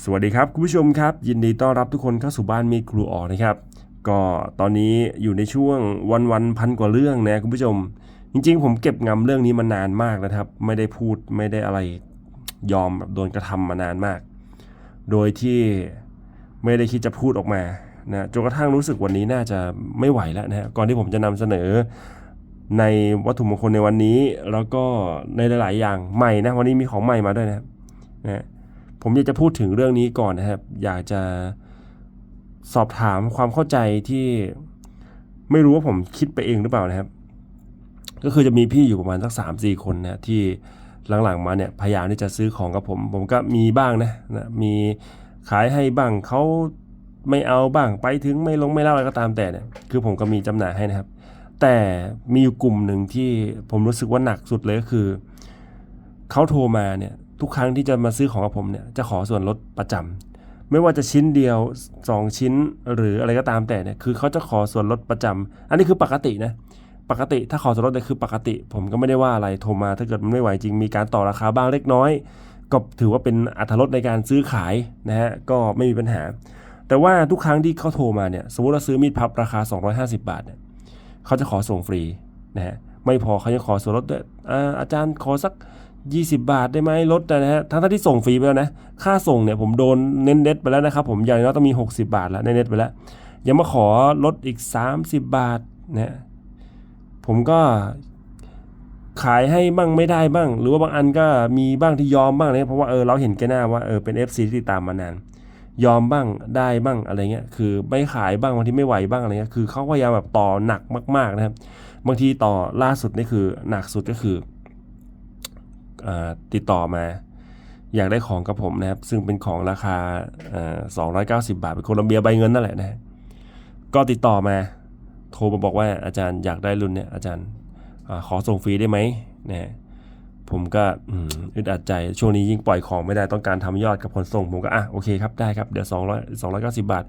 สวัสดีครับ คุณผู้ชมครับ ยินดีต้อนรับทุกคนเข้าสู่บ้านมีครูออนะครับ ก็ตอนนี้อยู่ในช่วงวันวันพันกว่าเรื่องนะคุณผู้ชม จริงๆ ผมเก็บงำเรื่องนี้มานานมากนะครับ ไม่ได้พูดไม่ได้อะไรยอมแบบโดนกระทำมานานมาก โดยที่ไม่ได้คิดจะพูดออกมานะจนกระทั่งรู้สึกวันนี้น่าจะไม่ไหวแล้วนะก่อนที่ผมจะนำเสนอในวัตถุมงคลในวันนี้ แล้วก็ในหลาย ๆ อย่างใหม่นะวันนี้มีของใหม่มาด้วยนะนะ ผมอยากจะพูดถึงเรื่องนี้ก่อนนะครับ อยากจะสอบถามความเข้าใจที่ไม่รู้ว่าผมคิดไปเองหรือเปล่านะครับ ก็คือจะมีพี่อยู่ประมาณสักสามสี่คนนะที่หลังๆมาเนี่ยพยายามที่จะซื้อของกับผม ผมก็มีบ้างนะนะมีขายให้บ้างเขาไม่เอาบ้างไปถึงไม่ลงไม่เล่าอะไรก็ตามแต่เนี่ยคือผมก็มีจำหน่ายให้นะครับ แต่มีอยู่กลุ่มหนึ่งที่ผมรู้สึกว่าหนักสุดเลยก็คือเขาโทรมาเนี่ย ทุกครั้งที่จะมาซื้อของกับผมเนี่ยจะขอส่วนลดประจำไม่ว่าจะชิ้นเดียว 2 ชิ้นหรืออะไรก็ตามแต่เนี่ยคือเขาจะขอส่วนลดประจำอันนี้คือปกตินะปกติถ้าขอส่วนลดเนี่ยคือปกติ ผมก็ไม่ได้ว่าอะไรโทรมาถ้าเกิดมันไม่ไหวจริงมีการต่อราคาบ้างเล็กน้อย ก็ถือว่าเป็นอัตรลดในการซื้อขายนะฮะก็ไม่มีปัญหา แต่ว่าทุกครั้งที่เขาโทรมาเนี่ยสมมติเราซื้อมีดพับราคา 250 บาทเนี่ยเขาจะขอส่งฟรีนะฮะไม่พอเขายังขอส่วนลดด้วยอาอาจารย์ขอสัก 20 บาทได้ไหมลดนะฮะทั้งที่ส่งฟรีไปแล้วนะ ค่าส่งเนี่ยผมโดนเน้นเน็ตไปแล้วนะครับผมอย่างน้อยต้องมี 60 บาทแล้วเน้นเน็ตไปแล้ว ยังมาขอลดอีก 30 บาทนะผมก็ขายให้บ้างไม่ได้บ้าง หรือว่าบางอันก็มีบ้างที่ยอมบ้างเนี่ยเพราะว่าเออเราเห็นแกหน้าว่าเออเป็น FC ที่ติดตามมานาน ยอมบ้างได้บ้างอะไรเงี้ยคือไม่ขายบ้างบางทีไม่ไหวบ้างอะไรเงี้ยคือเขาก็พยายามแบบต่อหนักมาก ๆนะครับ บางทีต่อล่าสุดนี่คือหนักสุดก็คือ ติดต่อมา อยากได้ของกับผมนะครับ ซึ่งเป็นของราคาสองร้อยเก้าสิบาท เป็นโคลัมเบียใบเงินนั่นแหละนะก็ติดต่อมา โทรมาบอกว่าอาจารย์อยากได้รุ่นเนี่ยอาจารย์ขอส่งฟรีได้ไหมนะผมก็อึดอัดใจช่วงนี้ยิ่งปล่อยของไม่ได้ต้องการทำยอดกับขนส่ง ผมก็อะโอเคครับได้ครับเดี๋ยวสองร้อยสองร้อยเก้าสิบาท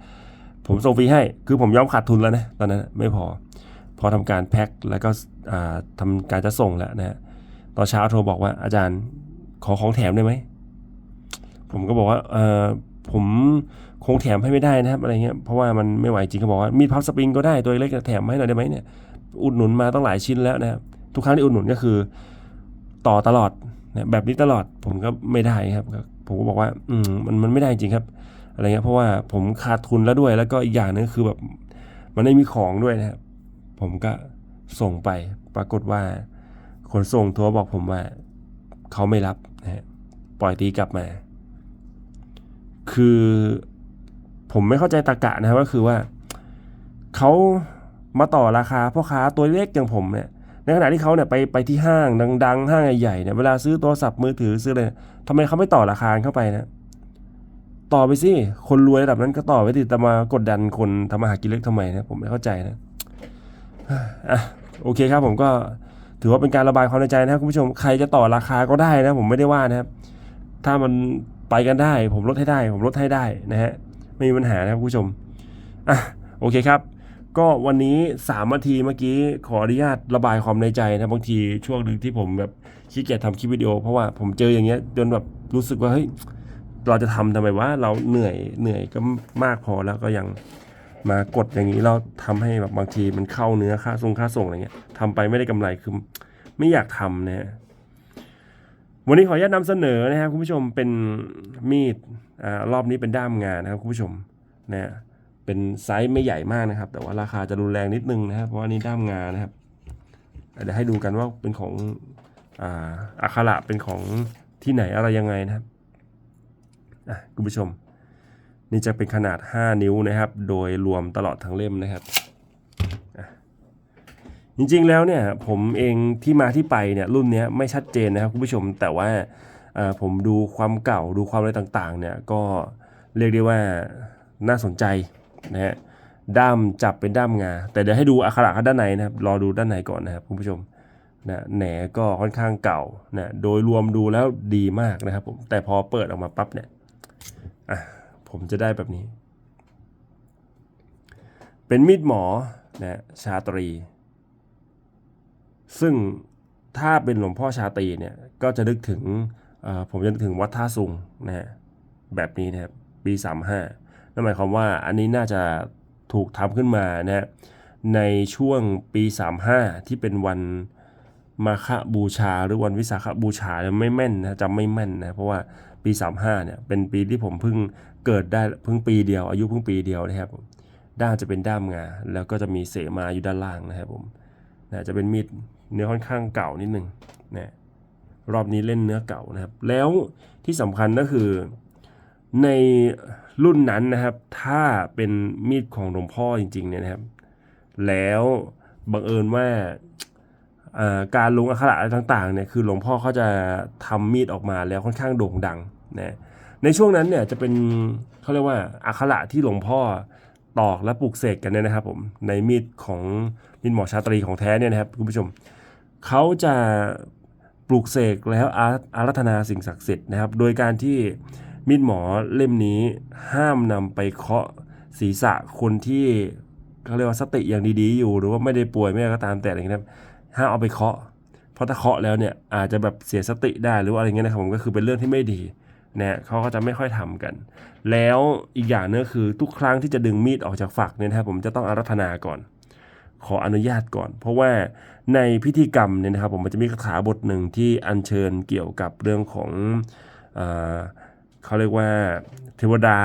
ผมส่งฟรีให้ คือผมยอมขาดทุนแล้วนะตอนนั้นไม่พอ พอทำการแพ็คแล้วก็อ่าทำการจะส่งแล้วนะฮะ ตอนเช้าโทรบอกว่าอาจารย์ขอของแถมได้ไหม ผมก็บอกว่าเออผมคงแถมให้ไม่ได้นะครับอะไรเงี้ยเพราะว่ามันไม่ไหวจริงเขาบอกว่ามีดพับสปริงก็ได้ตัวเล็กแถมให้หน่อยได้ไหมเนี่ยอุดหนุนมาต้องหลายชิ้นแล้วนะครับทุกครั้งที่อุดหนุนก็คือ ต่อตลอดนะแบบนี้ตลอดผมก็ไม่ได้ครับ ผมก็บอกว่า อืมมันมันไม่ได้จริงครับ อะไรเงี้ยเพราะว่าผมขาดทุนแล้วด้วย แล้วก็อีกอย่างหนึงคือแบบมันไม่มีของด้วยนะครับ ผมก็ส่งไปปรากฏว่า ขนส่งโทรบอกผมว่า เขาไม่รับนะฮะปล่อยตีกลับมา คือผมไม่เข้าใจตะกะนะครับก็คือว่า เขามาต่อราคาพ่อค้าตัวเล็กอย่างผมเนี่ยในขณะที่เขาเนี่ยไปไปที่ห้างดัง ๆ ห้างใหญ่ๆเนี่ยเวลาซื้อโทรศัพท์มือถือซื้ออะไรเนี่ยทำไมเขาไม่ต่อราคาเข้าไปนะต่อไปสิคนรวยระดับนั้นก็ต่อไปติแต่มากดดันคนทำมาหากินเล็กทำไมนะผมไม่เข้าใจนะอะโอเคครับผมก็ ถือว่าเป็นการระบายความในใจนะครับคุณผู้ชมใครจะต่อราคาก็ได้นะผมไม่ได้ว่านะครับ ถ้ามันไปกันได้ ผมลดให้ได้ ผมลดให้ได้นะฮะไม่มีปัญหานะครับคุณผู้ชมอะโอเคครับ ก็วันนี้3นาทีเมื่อกี้ขออนุญาตระบายความในใจนะบางทีช่วงหนึ่งที่ผมแบบขี้เกียจทำคลิปวิดีโอเพราะว่าผมเจออย่างเงี้ยจนแบบรู้สึกว่าเฮ้ยเราจะทำทำไมว่าเราเหนื่อยเหนื่อยก็มากพอแล้วก็ยัง มากดอย่างนี้เราทำให้แบบบางทีมันเข้าเนื้อค่าส่งค่าส่งอะไรเงี้ยทำไปไม่ได้กำไรคือไม่อยากทำนะฮะวันนี้ขออนุญาตนำเสนอนะครับคุณผู้ชมเป็นมีดอรอบนี้เป็นด้ามงานนะครับคุณผู้ชมนะเป็นไซส์ไม่ใหญ่มากนะครับ แต่ว่าราคาจะรุนแรงนิดนึงนะครับ เพราะว่านี่ด้ามงานนะครับเดี๋ยวให้ดูกันว่าเป็นของอ่าอักขระเป็นของที่ไหนอะไรยังไงนะครับคุณผู้ชม นี่จะเป็นขนาด 5 นิ้วนะครับ โดยรวมตลอดทั้งเล่มนะครับจริงๆแล้วเนี่ยผมเองที่มาที่ไปเนี่ยรุ่นนี้ไม่ชัดเจนนะครับคุณผู้ชมแต่ว่าผมดูความเก่าดูความอะไรต่างๆเนี่ยก็เรียกได้ว่าน่าสนใจนะฮะด้ามจับเป็นด้ามงา แต่เดี๋ยวให้ดูอักขระข้างด้านในนะครับรอดูด้านในก่อนนะครับคุณผู้ชมนะแหนก็ค่อนข้างเก่านะโดยรวมดูแล้วดีมากนะครับผมแต่พอเปิดออกมาปั๊บเนี่ยอะ ผมจะได้แบบนี้ เป็นมีดหมอนะชาตรี ซึ่งถ้าเป็นหลวงพ่อชาตรีเนี่ยก็จะนึกถึงผมจะนึกถึงวัดท่าสุงนะฮะแบบนี้นะครับปี35นั่นหมายความว่าอันนี้น่าจะถูกทำขึ้นมานะฮะในช่วงปี 35 ที่เป็นวัน มาฆบูชาหรือวันวิสาขบูชาเนี่ยไม่แม่นนะจำไม่แม่นนะเพราะว่าปี 35เนี่ยเป็นปีที่ผมเพิ่งเกิดได้เพิ่งปีเดียว อายุเพิ่งปีเดียวนะครับผมด้ามจะเป็นด้ามงาแล้วก็จะมีเสมาอยู่ด้านล่างนะครับผมนะจะเป็นมีดเนื้อค่อนข้างเก่านิดนึงนะรอบนี้เล่นเนื้อเก่านะครับ แล้วที่สำคัญก็คือในรุ่นนั้นนะครับ ถ้าเป็นมีดของหลวงพ่อจริงๆเนี่ยนะครับ แล้วบังเอิญว่า การลงอักขระอะไรต่างๆเนี่ยคือหลวงพ่อเขาจะทำมีดออกมาแล้วค่อนข้างโด่งดังนะในช่วงนั้นเนี่ยจะเป็นเขาเรียกว่าอักขระที่หลวงพ่อตอกและปลูกเสกกันเนี่ยนะครับผมในมีดของมีดหมอชาตรีของแท้เนี่ยนะครับคุณผู้ชมเขาจะปลูกเสกแล้วอาอารัธนาสิ่งศักดิ์สิทธิ์นะครับ โดยการที่มีดหมอเล่มนี้ห้ามนำไปเคาะศีรษะคนที่เขาเรียกว่าสติอย่างดีๆอยู่ หรือว่าไม่ได้ป่วยไม่อะไรก็ตามแต่อะไรอย่างเงี้ย ห้ามเอาไปเคาะ เพราะถ้าเคาะแล้วเนี่ยอาจจะแบบเสียสติได้หรืออะไรเงี้ยนะครับผมก็คือเป็นเรื่องที่ไม่ดีนะเขาก็จะไม่ค่อยทำกัน แล้วอีกอย่างนึงคือทุกครั้งที่จะดึงมีดออกจากฝักเนี่ยนะครับผมจะต้องอารัธนาก่อน ขออนุญาตก่อน เพราะว่าในพิธีกรรมเนี่ยนะครับผมมันจะมีคาถาบทหนึ่งที่อัญเชิญเกี่ยวกับเรื่องของเอเขาเรียกว่าเทวดา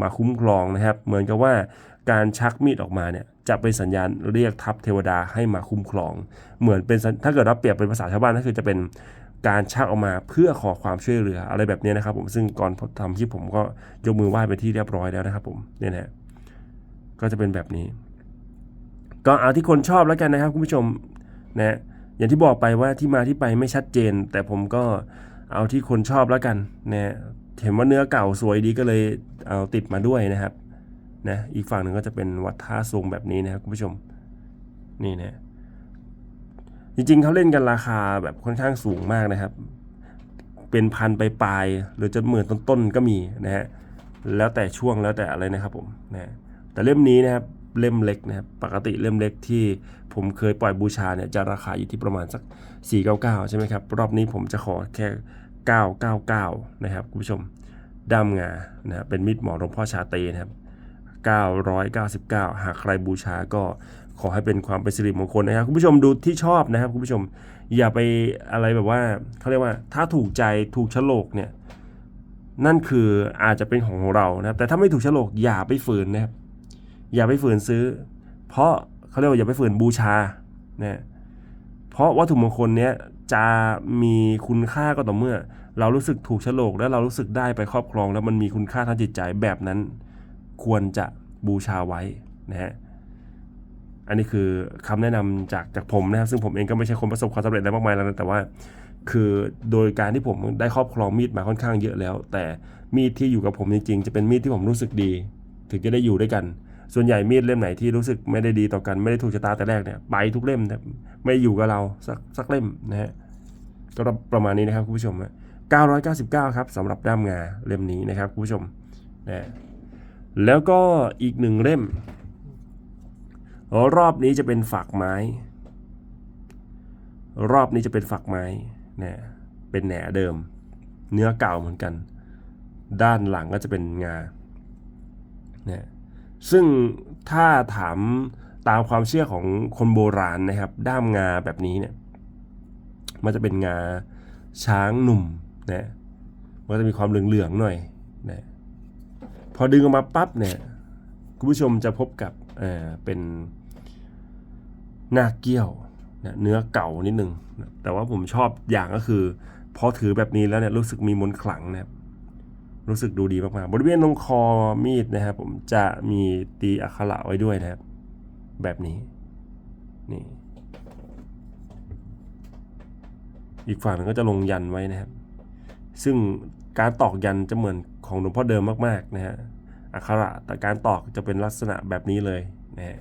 มาคุ้มครองนะครับ เหมือนกับว่าการชักมีดออกมาเนี่ย จะเป็นสัญญาณเรียกทัพเทวดาให้มาคุ้มครอง เหมือนเป็นถ้าเกิดเราเปรียบเป็นภาษาชาวบ้านก็คือจะเป็นการชักออกมาเพื่อขอความช่วยเหลืออะไรแบบนี้นะครับ ผมซึ่งก่อนทำคลิปผมก็ยกมือไหว้ไปที่เรียบร้อยแล้วนะครับ ผมเนี่ยนะฮะก็จะเป็นแบบนี้ ก็เอาที่คนชอบแล้วกันนะครับคุณผู้ชมนะอย่างที่บอกไปว่าที่มาที่ไปไม่ชัดเจน แต่ผมก็เอาที่คนชอบแล้วกันนะเห็นว่าเนื้อเก่าสวยดีก็เลยเอาติดมาด้วยนะครับ นะอีกฝั่งหนึ่งก็จะเป็นวัดท่าทรงแบบนี้นะครับคุณผู้ชมนี่นะจริงๆเขาเล่นกันราคาแบบค่อนข้างสูงมากนะครับ เป็นพันไปปลายหรือจะหมื่นต้นๆก็มีนะฮะแล้วแต่ช่วงแล้วแต่อะไรนะครับผมนะแต่เล่มนี้นะครับเล่มเล็กนะครับปกติเล่มเล็กที่ผมเคยปล่อยบูชาเนี่ยจะราคาอยู่ที่ประมาณสัก 499 ใช่ไหมครับ รอบนี้ผมจะขอแค่ 999 นะครับคุณผู้ชมด้ามงานะครับเป็นมีดหมอหลวงพ่อชาตรีนะครับ 999 หากใครบูชาก็ขอให้เป็นความเป็นสิริมงคลนะครับคุณผู้ชมดูที่ชอบนะครับคุณผู้ชมอย่าไปอะไรแบบว่าเขาเรียกว่าถ้าถูกใจถูกโฉลกเนี่ยนั่นคืออาจจะเป็นของเรานะครับแต่ถ้าไม่ถูกโฉลกอย่าไปฝืนนะครับอย่าไปฝืนซื้อ เพราะเขาเรียกว่าอย่าไปฝืนบูชานะเพราะวัตถุมงคลเนี้ยจะมีคุณค่าก็ต่อเมื่อ เรารู้สึกถูกโฉลกแล้วเรารู้สึกได้ไปครอบครอง แล้วมันมีคุณค่าทางจิตใจแบบนั้น ควรจะบูชาไว้นะฮะอันนี้คือคำแนะนำจากจากผมนะครับ ซึ่งผมเองก็ไม่ใช่คนประสบความสำเร็จอะไรมากมายแล้วนะแต่ว่า คือโดยการที่ผมได้ครอบครองมีดมาค่อนข้างเยอะแล้ว แต่มีดที่อยู่กับผมจริงๆจะเป็นมีดที่ผมรู้สึกดี ถึงจะได้อยู่ด้วยกัน ส่วนใหญ่มีดเล่มไหนที่รู้สึกไม่ได้ดีต่อกันไม่ได้ถูกชะตาแต่แรกเนี่ยไปทุกเล่มนะไม่อยู่กับเราสักสักเล่มนะฮะก็ประมาณนี้นะครับคุณผู้ชม999 ครับสำหรับด้ามงาเล่มนี้นะครับคุณผู้ชมนะ แล้วก็อีกหนึ่งเล่ม รอบนี้จะเป็นฝักไม้ รอบนี้จะเป็นฝักไม้เนะเป็นแหนเดิม เนื้อเก่าเหมือนกัน ด้านหลังก็จะเป็นงาเนะซึ่งถ้าถามตามความเชื่อของคนโบราณนะครับ ด้ามงาแบบนี้เนี่ยมันจะเป็นงาช้างหนุ่มนะมันจะมีความเหลืองๆหน่อย พอดึงออกมาปั๊บเนี่ยคุณผู้ชมจะพบกับเอ่อเป็นหน้าเกี้ยวเนื้อเก่านิดนึง แต่ว่าผมชอบอย่างก็คือ พอถือแบบนี้แล้วเนี่ยรู้สึกมีมนขลังนะครับรู้สึกดูดีมากๆ บริเวณตรงคอมีดนะครับผมจะมีตีอักขระไว้ด้วยนะครับ แบบนี้นี่อีกฝั่งนึงก็จะลงยันไว้นะครับ ซึ่งการตอกยันจะเหมือน ของหลวงพ่อเดิมมากๆนะฮะอักขระแต่การตอกจะเป็นลักษณะแบบนี้เลยนะฮะ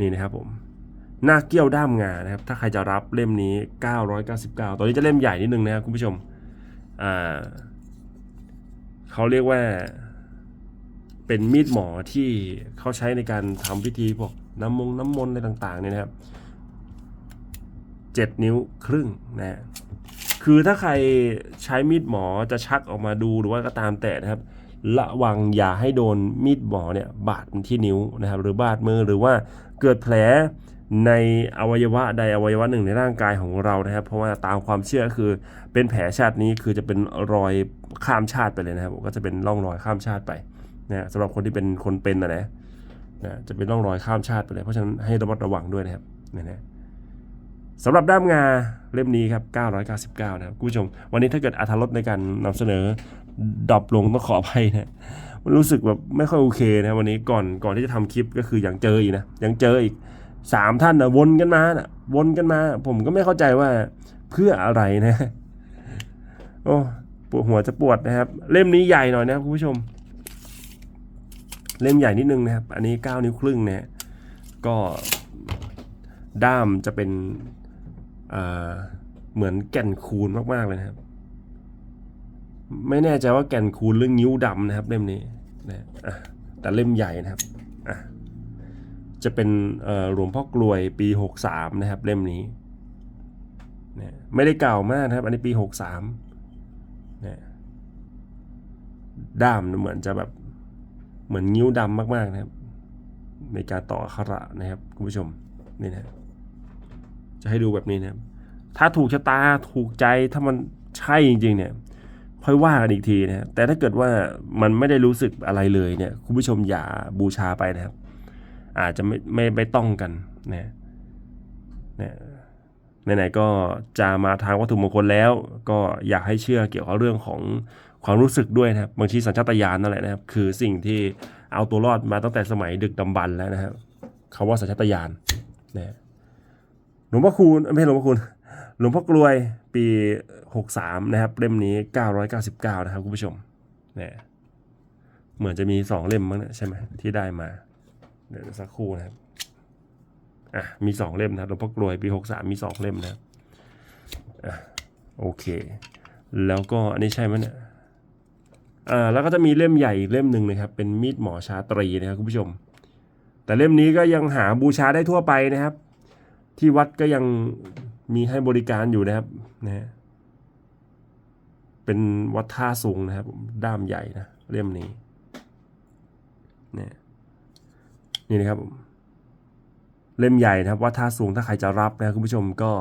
นี่นะครับผมหน้าเกี้ยวด้ามงานะครับ ถ้าใครจะรับเล่มนี้ 999 ตอนนี้จะเล่มใหญ่นิดนึงนะครับคุณผู้ชมอ่าเขาเรียกว่า เป็นมีดหมอที่เขาใช้ในการทำพิธีพวกน้ำมงน้ำมนต์อะไรต่างๆเนี่ยนะครับเจ็ดนิ้วครึ่งนะ คือถ้าใครใช้มีดหมอจะชักออกมาดูหรือว่าก็ตามแต่นะครับ ระวังอย่าให้โดนมีดหมอเนี่ยบาดที่นิ้วนะครับ หรือบาดมือหรือว่าเกิดแผลในอวัยวะใดอวัยวะหนึ่งในร่างกายของเรานะครับ เพราะว่าตามความเชื่อคือเป็นแผลชาตินี้คือจะเป็นรอยข้ามชาติไปเลยนะครับก็จะเป็นร่องรอยข้ามชาติไปนะสำหรับคนที่เป็นคนเป็นนะนะจะเป็นร่องรอยข้ามชาติไปเลย เพราะฉะนั้นให้ระมัดระวังด้วยนะครับนะนะ สำหรับด้ามงาเล่มนี้ครับ 999 นะครับคุณผู้ชม วันนี้ถ้าเกิดอัธรสในการนำเสนอดรอปลงต้องขออภัยนะมันรู้สึกแบบไม่ค่อยโอเคนะวันนี้ก่อนก่อนที่จะทำคลิปก็คือยังเจออีกนะยังเจออีกสามท่านนะวนกันมานะวนกันมา ผมก็ไม่เข้าใจว่าเพื่ออะไรนะ โอ้ปวดหัวจะปวดนะครับ เล่มนี้ใหญ่หน่อยนะครับคุณผู้ชม เล่มใหญ่นิดนึงนะครับ อันนี้ 9 นิ้วครึ่งนะก็ด้ามจะเป็น เหมือนแก่นคูณมากๆเลยนะครับ ไม่แน่ใจว่าแก่นคูณหรือนิ้วดำนะครับเล่มนี้นะแต่เล่มใหญ่นะครับะจะเป็นหลวงพ่อกลวยปี 63 นะครับ เล่มนี้นะไม่ได้เก่ามากนะครับ อันนี้ปี 63นะด้ามเหมือนจะแบบเหมือนนิ้วดำมากๆนะครับในการต่ออักขระนะครับคุณผู้ชมนี่นะ จะให้ดูแบบนี้นะครับถ้าถูกชะตาถูกใจถ้ามันใช่จริง ๆ เนี่ยค่อยว่ากันอีกทีนะแต่ถ้าเกิดว่ามันไม่ได้รู้สึกอะไรเลยเนี่ยคุณผู้ชมอย่าบูชาไปนะครับ อาจจะไม่ไม่ไม่ต้องกันนะนะไหนๆก็จะมาทางวัตถุมงคลแล้ว ก็อยากให้เชื่อเกี่ยวกับเรื่องของความรู้สึกด้วยนะครับบางทีสัญชาตญาณนั่นแหละนะครับ คือสิ่งที่เอาตัวรอดมาตั้งแต่สมัยดึกดำบรรพ์แล้วนะครับคาว่าสัญชาตญาณนะ ลวงพ่อคูณไม่ใช่หลวงพ่อคูณหลวงพ่อกลวยปี 63 นะครับ เล่มนี้ 999 นะครับคุณผู้ชมเนี่ยเหมือนจะมี 2 เล่มมั้งเนี่ยใช่ไหมที่ได้มา เดี๋ยวสักครู่นะครับอะมี 2 เล่มนะหลวงพ่อกลวยปี 63 มี 2 เล่มนะครับอะโอเค แล้วก็อันนี้ใช่ไหมเนี่ยอ่าแล้วก็จะมีเล่มใหญ่อีกเล่มหนึ่งนะครับ เป็นมีดหมอชาตรีนะครับคุณผู้ชม แต่เล่มนี้ก็ยังหาบูชาได้ทั่วไปนะครับ ที่วัดก็ยังมีให้บริการอยู่นะครับนะฮะเป็นวัดท่าสูงนะครับ ด้ามใหญ่นะเล่มนี้เนี่ยนี่นะครับเล่มใหญ่นะครับวัดท่าสูงถ้าใครจะรับนะค,คุณผู้ชมก็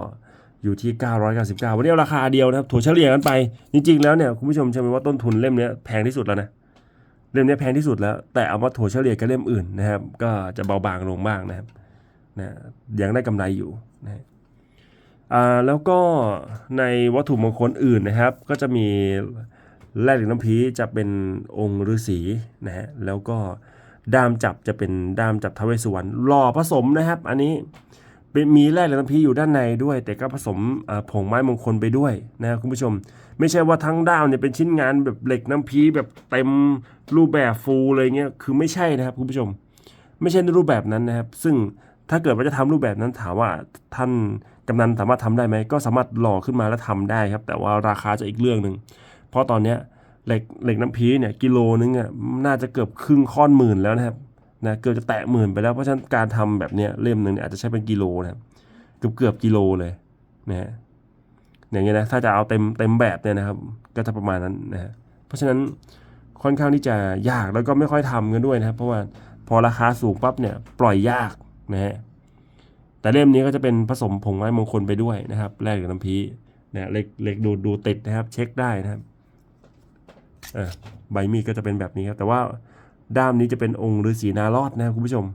อยู่ที่ 999 วันนี้ราคาเดียวนะครับถั่วเฉลี่ยกันไป จริง ๆ แล้วเนี่ยคุณผู้ชมเชื่อไหมว่าต้นทุนเล่มนี้แพงที่สุดแล้วนะ เล่มนี้แพงที่สุดแล้ว แต่เอามาถั่วเฉลี่ยกับเล่มอื่นนะครับ ก็จะเบาบางลงบ้างนะครับ นะยังได้กำไรอยู่นะแล้วก็ในวัตถุมงคลอื่นนะครับ ก็จะมีแร่เหล็กน้ำพีจะเป็นองค์ฤาษีนะฮะแล้วก็ด้ามจับจะเป็นด้ามจับทวเวสวรรณหล่อผสมนะครับ อันนี้เป็นมีแร่เหล็กน้ำพีอยู่ด้านในด้วย แต่ก็ผสมผงไม้มงคลไปด้วยนะครับคุณผู้ชม ไม่ใช่ว่าทั้งด้ามเนี่ยเป็นชิ้นงานแบบเหล็กน้ำพีแบบเต็มรูปแบบฟูลเลยเงี้ยคือไม่ใช่นะครับคุณผู้ชม ไม่ใช่ในรูปแบบนั้นนะครับ ซึ่ง ถ้าเกิดว่าจะทำรูปแบบนั้นถามว่าท่านกำนันสามารถทำได้ไหมก็สามารถหล่อขึ้นมาแล้วทำได้ครับ แต่ว่าราคาจะอีกเรื่องหนึ่งเพราะตอนเนี้ยเหล็กเหล็กน้ำพีเนี่ยกิโลนึงอะน่าจะเกือบครึ่งค่อนหมื่นแล้วนะครับนะเกือบจะแตะหมื่นไปแล้วเพราะฉะนั้นการทำแบบเนี้ยเล่มหนึ่งเนี่ยอาจจะใช้เป็นกิโลนะครับเกือบเกือบกิโลเลยนะฮะอย่างเงี้ยนะถ้าจะเอาเต็มเต็มแบบเนี่ยนะครับ ก็จะประมาณนั้นนะฮะเพราะฉะนั้นค่อนข้างที่จะยากแล้วก็ไม่ค่อยทำกันด้วยนะครับ เพราะว่าพอราคาสูงปั๊บเนี่ยปล่อยยาก นะฮะแต่เล่มนี้ก็จะเป็นผสมผงไม้มงคลไปด้วยนะครับแลกกับน้ำพีนะเล็กเล็กดูดูติดนะครับ เช็คได้นะครับใบมีดก็จะเป็นแบบนี้ครับ แต่ว่าด้ามนี้จะเป็นองค์ฤาษีนารอดนะครับคุณผู้ชม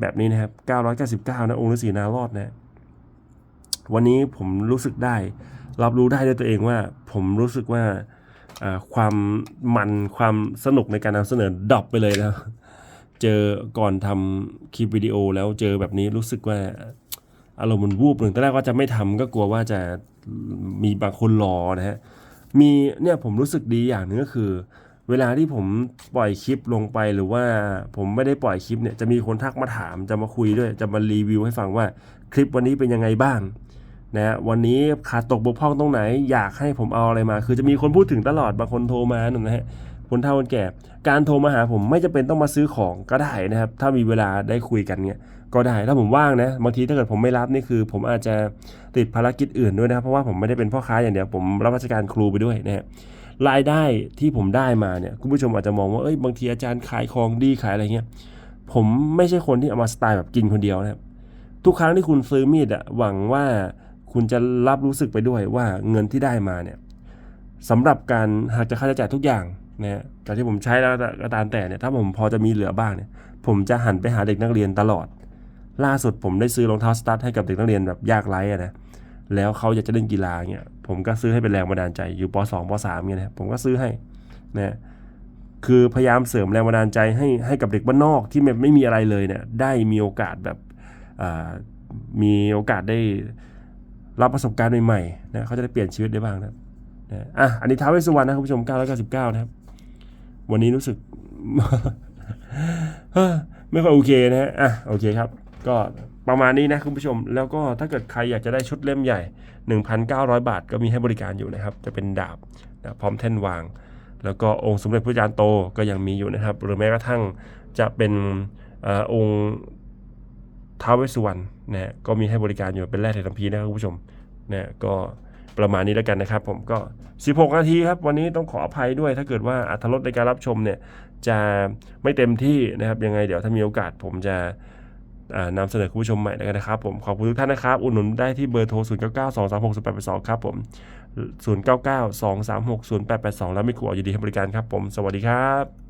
แบบนี้นะครับ 999 นะองค์ฤาษีนารอดนะ วันนี้ผมรู้สึกได้ รับรู้ได้ด้วยตัวเองว่า ผมรู้สึกว่าความมันความสนุกในการนำเสนอดรอปไปเลยนะครับ เจอก่อนทำคลิปวิดีโอแล้วเจอแบบนี้รู้สึกว่าอารมณ์มันวูบหนึ่งตอนแรกว่าจะไม่ทำก็กลัวว่าจะมีบางคนรอนะฮะมีเนี่ยผมรู้สึกดีอย่างหนึ่งก็คือ เวลาที่ผมปล่อยคลิปลงไปหรือว่าผมไม่ได้ปล่อยคลิปเนี่ยจะมีคนทักมาถามจะมาคุยด้วย จะมารีวิวให้ฟังว่าคลิปวันนี้เป็นยังไงบ้างนะฮะวันนี้ขาดตกบกพร่องตรงไหนอยากให้ผมเอาอะไรมา คือจะมีคนพูดถึงตลอดบางคนโทรมาหนึ่งนะฮะ คนเฒ่าคนแก่ การโทรมาหาผมไม่จำเป็นต้องมาซื้อของก็ได้นะครับ ถ้ามีเวลาได้คุยกันเนี่ยก็ได้ถ้าผมว่างนะบางทีถ้าเกิดผมไม่รับนี่คือ ผมอาจจะติดภารกิจอื่นด้วยนะครับเพราะว่าผมไม่ได้เป็นพ่อค้าอย่างเดียวผมรับราชการครูไปด้วยนะฮะรายได้ที่ผมได้มาเนี่ยคุณผู้ชมอาจจะมองว่าเอ้ยบางทีอาจารย์ขายของดีขายอะไรเงี้ยผมไม่ใช่คนที่เอามาสไตล์แบบกินคนเดียวนะครับทุกครั้งที่คุณซื้อมีดอะหวังว่าคุณจะรับรู้สึกไปด้วยว่าเงินที่ได้มาเนี่ยสำหรับการหากจะค่าใช้จ่ายทุกอย่าง เนะฮะการที่ผมใช้แล้วก็ตามแต่เนี่ยถ้าผมพอจะมีเหลือบ้างเนี่ย ผมจะหันไปหาเด็กนักเรียนตลอด ล่าสุดผมได้ซื้อรองเท้าสตาร์ทให้กับเด็กนักเรียนแบบยากไร้อะนะแล้วเขาอยากจะเล่นกีฬาเนี่ยผมก็ซื้อให้เป็นแรงบันดาลใจอยู่ป .2 ป .3 เนี่ยนะผมก็ซื้อให้นะคือพยายามเสริมแรงบันดาลใจให้ให้กับเด็กบ้านนอกที่ไม่ไม่มีอะไรเลยเนี่ยได้มีโอกาสแบบมีโอกาสได้รับประสบการณ์ใหม่ๆนะเขาจะได้เปลี่ยนชีวิตได้บ้างนะนะอะอันนี้ท้าวเวสสุวรรณนะคุณผู้ชม 999 นะครับ วันนี้รู้สึก ไม่ค่อยโอเคนะฮะอะโอเคครับ ก็ประมาณนี้นะคุณผู้ชม แล้วก็ถ้าเกิดใครอยากจะได้ชุดเล่มใหญ่ 1,900 บาท ก็มีให้บริการอยู่นะครับ จะเป็นดาบนะพร้อมแท่นวาง แล้วก็องค์สมเด็จพระจารย์โตก็ยังมีอยู่นะครับ หรือแม้กระทั่งจะเป็นอองค์ท้าวเวสสุวรรณนะก็มีให้บริการอยู่เป็นแร่เททัมพีนะครับคุณผู้ชมนะก็ ประมาณนี้แล้วกันนะครับ ผมก็ 16 นาทีครับ วันนี้ต้องขออภัยด้วย ถ้าเกิดว่าอัตรสในการรับชมเนี่ยจะไม่เต็มที่นะครับ ยังไงเดี๋ยวถ้ามีโอกาสผมจะนำเสนอคุณผู้ชมใหม่แล้วกันนะครับ ผมขอบคุณทุกท่านนะครับ อุดหนุนได้ที่เบอร์โทร 0 9 9 2 3 6 0 8 8 2 ครับผม 0 9 9 2 3 6 0 8 8 2 แล้วมีครูอยู่ดีให้บริการครับผม สวัสดีครับ